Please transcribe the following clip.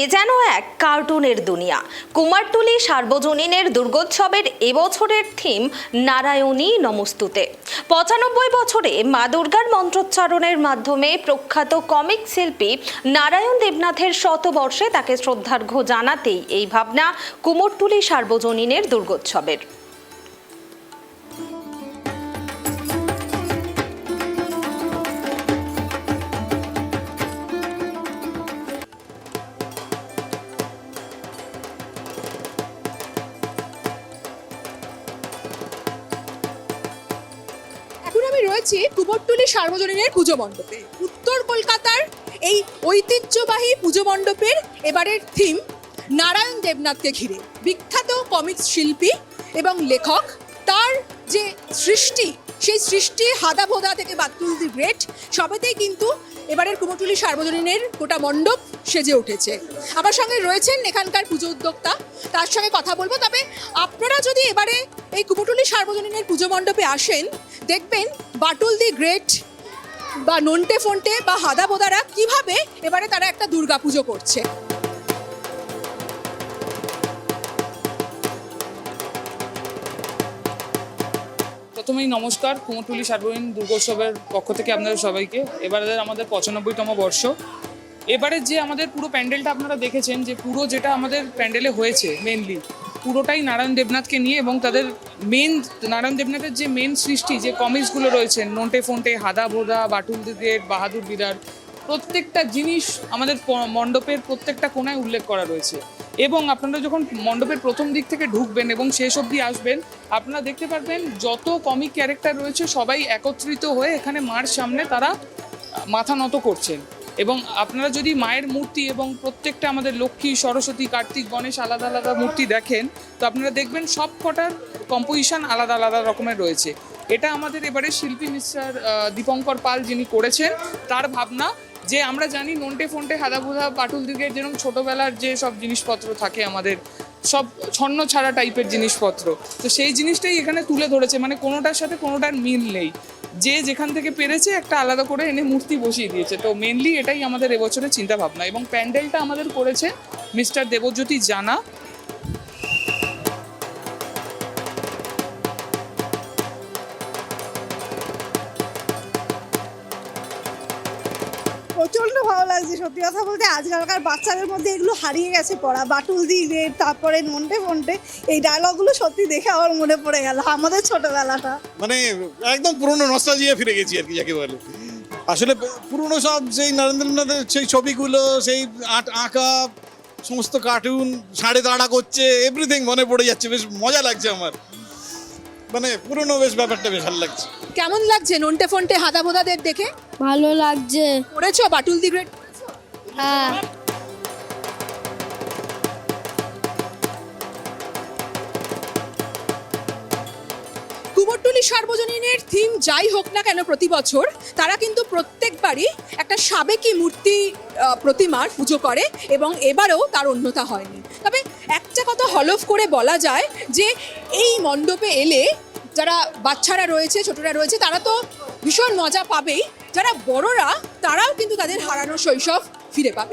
এ যেন এক কার্টুনের দুনিয়া। কুমারটুলি সার্বজনীনের দুর্গোৎসবের এবছরের থিম, নারায়ণী নমস্তুতে। পঁচানব্বই বছরে মা দুর্গার মন্ত্রোচ্চারণের মাধ্যমে প্রখ্যাত কমিক শিল্পী নারায়ণ দেবনাথের শতবর্ষে তাকে শ্রদ্ধার্ঘ্য জানাতেই এই ভাবনা কুমোরটুলি সার্বজনীনের দুর্গোৎসবের। রয়েছি কুমোরটুলি সার্বজনীনের পুজো মণ্ডপে। উত্তর কলকাতার এই ঐতিহ্যবাহী পুজো মণ্ডপের এবারের থিম নারায়ণ দেবনাথকে ঘিরে। বিখ্যাত কমিক্স শিল্পী এবং লেখক, তার যে সৃষ্টি, সেই সৃষ্টি হাদা ভোদা থেকে বাতুল দি গ্রেট, সবেতেই কিন্তু এবারের কুমোরটুলি সার্বজনীনের গোটা মণ্ডপ সেজে উঠেছে। আমার সঙ্গে রয়েছেন এখানকার পুজো উদ্যোক্তা, তার সঙ্গে কথা বলব। তবে আপনারা যদি এবারে এই কুমোরটুলি সার্বজনীনের পুজো মণ্ডপে আসেন দেখবেন বাটুল দি গ্রেট বা নন্টে ফন্টে বা হাদা বোদারা কীভাবে এবারে তারা একটা দুর্গা পুজো করছে। প্রথমেই নমস্কার, কুমোরটুলি সার্বজনীন দুর্গোৎসবের পক্ষ থেকে আপনাদের সবাইকে। এবারে আমাদের পঁচানব্বইতম বর্ষ। এবারে যে আমাদের পুরো প্যান্ডেলটা আপনারা দেখেছেন, যে পুরো যেটা আমাদের প্যান্ডেলে হয়েছে মেনলি পুরোটাই নারায়ণ দেবনাথকে নিয়ে এবং তাদের মেন নারায়ণ দেবনাথের যে মেন সৃষ্টি, যে কমিক্সগুলো রয়েছে নন্টে ফন্টে, হাদা ভোদা, বাটুল দি গ্রেট বাহাদুর বিরার প্রত্যেকটা জিনিস আমাদের মণ্ডপের প্রত্যেকটা কোনায় উল্লেখ করা রয়েছে। এবং আপনারা যখন মণ্ডপের প্রথম দিক থেকে ঢুকবেন এবং শেষ অবধি আসবেন, আপনারা দেখতে পারবেন যত কমিক ক্যারেক্টার রয়েছে সবাই একত্রিত হয়ে এখানে মার সামনে তারা মাথা নত করছেন। এবং আপনারা যদি মায়ের মূর্তি এবং প্রত্যেকটা আমাদের লক্ষ্মী, সরস্বতী, কার্তিক, গণেশ আলাদা আলাদা মূর্তি দেখেন, তো আপনারা দেখবেন সব কটার কম্পোজিশন আলাদা আলাদা রকমের রয়েছে। এটা আমাদের এবারে শিল্পী মিস্টার দীপঙ্কর পাল যিনি করেছেন, তার ভাবনা যে আমরা জানি নন্টে ফন্টে হাদাভুদা পাটুল দিকে যেরকম ছোটোবেলার যে সব জিনিসপত্র থাকে আমাদের, সব ছন্ন ছাড়া টাইপের জিনিসপত্র। তো সেই জিনিসটাই এখানে তুলে ধরেছে মানে কোনোটার সাথে কোনোটার মিল নেই। যে যেখান থেকে পেরেছে একটা আলাদা করে এনে মূর্তি বসিয়ে দিয়েছে। তো মেনলি এটাই আমাদের এবছরের চিন্তাভাবনা এবং প্যান্ডেলটা আমাদের করেছে মিস্টার দেবজ্যোতি জানা। প্রচণ্ড ভালো লাগছে, সত্যি কথা বলতে আজকালকার বাচ্চাদের মধ্যে এগুলো হারিয়ে গেছে পড়া। বাটুল দি রেড, তারপরে নন্টে ফন্টে এই ডায়লগগুলো সত্যি দেখে আমার মনে পড়ে গেল আমাদের ছোটবেলাটা। মানে একদম পুরনো নস্টালজিয়া ফিরে গেছি আর কি, যাকে বলে। আসলে পুরনো সব সেই নরেন্দ্রনাথের সেই ছবিগুলো, সেই আঁকা, সমস্ত কার্টুন সাড়ে দাঁড়া করছে এভরিথিং মনে পড়ে যাচ্ছে, বেশ মজা লাগছে আমার। মানে পুরনো বেশ ব্যাপারটা বেশ ভালো লাগছে। কেমন লাগছে নন্টে ফন্টে হাদা ভোদাদের দেখে? ভালো লাগছে। করেছ বাটুল দি গ্রেট হ্যাঁ। কুমোরটুলি সার্বজনীনের থিম যাই হোক না কেন প্রতি বছর তারা কিন্তু প্রত্যেকবারই একটা সাবেকি মূর্তি আহ, প্রতিমার পুজো করে এবং এবারেও তার অন্যতা হয়নি। তবে একটা কথা হলফ করে বলা যায় যে এই মণ্ডপে এলে যারা বাচ্চারা রয়েছে, ছোটরা রয়েছে, তারা তো ভীষণ মজা পাবেই। যারা বড়রা, তারাও কিন্তু তাদের হারানো শৈশব ফিরে পাবে।